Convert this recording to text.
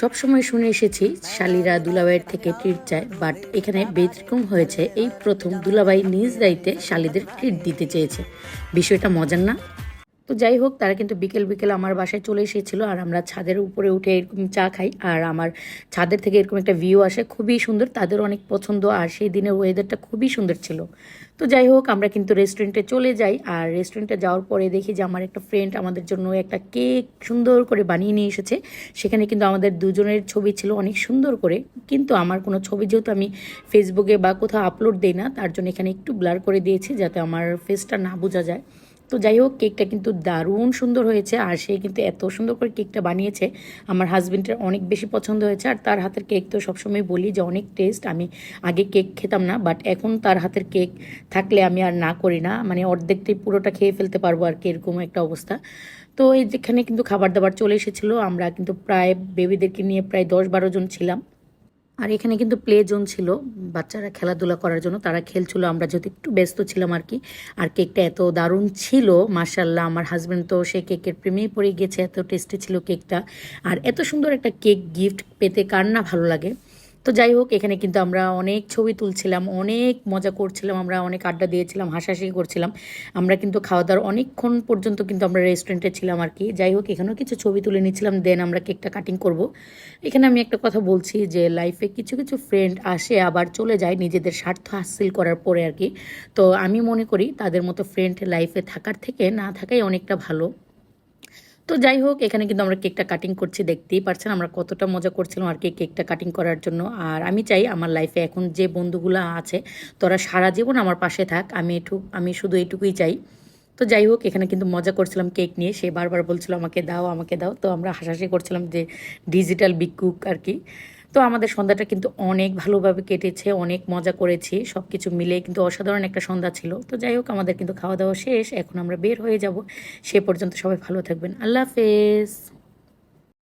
সবসময় শুনে এসেছি, শালিরা দুলাভাইয়ের থেকে ট্রিট চায়, বাট এখানে ব্যতিক্রম হয়েছে। এই প্রথম দুলাভাই নিজ দায়িত্বে শালিদের ট্রিট দিতে চেয়েছে। বিষয়টা মজার না? তো যাই হোক তারা কিন্তু বিকেল বিকেল আমার বাসায় চলে এসেছিল আর আমরা ছাদের উপরে উঠে এরকম চা খাই আর আমার ছাদের থেকে এরকম একটা ভিউ আসে, খুবই সুন্দর, তাদের অনেক পছন্দ আর সেই দিনের ওয়েদারটা খুবই সুন্দর ছিল। তো যাই হোক আমরা কিন্তু রেস্টুরেন্টে চলে যাই আর রেস্টুরেন্টে যাওয়ার পরে দেখি যে আমার একটা ফ্রেন্ড আমাদের জন্য একটা কেক সুন্দর করে বানিয়ে নিয়ে এসেছে। সেখানে কিন্তু আমাদের দুজনের ছবি ছিল অনেক সুন্দর করে, কিন্তু আমার কোনো ছবি যেহেতু আমি ফেসবুকে বা কোথাও আপলোড দিই না, তার জন্য এখানে একটু ব্লার করে দিয়েছি যাতে আমার ফেসটা না বোঝা যায়। তো যাই হোক কেকটা কিন্তু দারুণ সুন্দর হয়েছে আর সে কিন্তু এত সুন্দর করে কেকটা বানিয়েছে। আমার হাজবেন্ডের অনেক বেশি পছন্দ হয়েছে আর তার হাতের কেক তো সবসময় বলি যে অনেক টেস্ট। আমি আগে কেক খেতাম না, বাট এখন তার হাতের কেক থাকলে আমি আর না করি না। মানে অর্ধেকটাই পুরোটা খেয়ে ফেলতে পারব আর কি, এরকম একটা অবস্থা। তো এই যেখানে কিন্তু খাবার দাবার চলে এসেছিল, আমরা কিন্তু প্রায় বেবিদেরকে নিয়ে প্রায় দশ বারো জন ছিলাম। আর এখানে কিন্তু প্লে জোন ছিল বাচ্চারা খেলাধুলা করার জন্য। তারা খেলছিল, আমরা যদি একটু ব্যস্ত ছিলাম আর কি। আর কেকটা এত দারুণ ছিল মার্শাল্লাহ আমার হাজব্যান্ড তো সে কেকের প্রেমেই পড়ে গেছে, এত টেস্টি ছিল কেকটা আর এত সুন্দর একটা কেক গিফট পেতে কার না ভালো লাগে? তো যাই হোক, এখানে কিন্তু আমরা অনেক ছবি তুলছিলাম, অনেক মজা করছিলাম, আমরা অনেক আড্ডা দিয়েছিলাম, হাসাহাসি করছিলাম। আমরা কিন্তু খাওয়া দাওয়ার অনেকক্ষণ পর্যন্ত কিন্তু আমরা রেস্টুরেন্টে ছিলাম আর কি। যাই হোক, এখানেও কিছু ছবি তুলে নিচ্ছিলাম দেন আমরা কেকটা কাটিং করব। এখানে আমি একটা কথা বলছি যে লাইফে কিছু কিছু ফ্রেন্ড আসে, আবার চলে যায় নিজেদের স্বার্থ হাসিল করার পরে আর কি। তো আমি মনে করি, তাদের মতো ফ্রেন্ড লাইফে থাকার থেকে না থাকাই অনেকটা ভালো। তো যাই হোক, এখানে কিন্তু আমরা কেকটা কাটিং করছি, দেখতেই পারছেন আমরা কতটা মজা করছিলাম আর কি কেকটা কাটিং করার জন্য। আর আমি চাই আমার লাইফে এখন যে বন্ধুগুলো আছে, তোরা সারা জীবন আমার পাশে থাক, আমি একটু, আমি শুধু এটুকুই চাই। তো যাই হোক, এখানে কিন্তু মজা করছিলাম কেক নিয়ে, সে বারবার বলছিল আমাকে দাও আমাকে দাও। তো আমরা হাসাহাসি করছিলাম যে ডিজিটাল বিকুক আর কি। তো আমাদের সন্ধ্যাটা কিন্তু অনেক ভালোভাবে কেটেছে, অনেক মজা করেছি সব কিছু মিলে কিন্তু অসাধারণ একটা সন্ধ্যা ছিল। তো যাই হোক, আমাদের কিন্তু খাওয়া দাওয়া শেষ, এখন আমরা বের হয়ে যাব। সে পর্যন্ত সবাই ভালো থাকবেন। আল্লাহ হাফেজ।